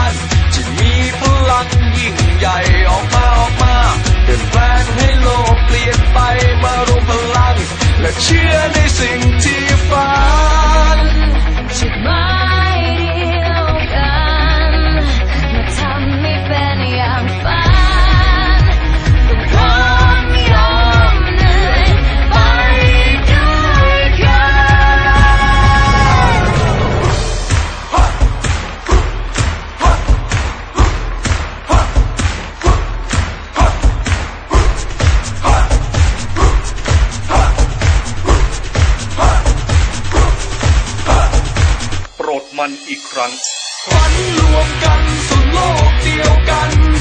านจะมีพลังยิ่งใหญ่ออกมาออกมาเปลี่ยนแปลงให้โลกเปลี่ยนไปมารวมพลัง และเชื่อในสิ่งที่ มันอีกครั้งฝันรวมกันสุดโลกเดียวกัน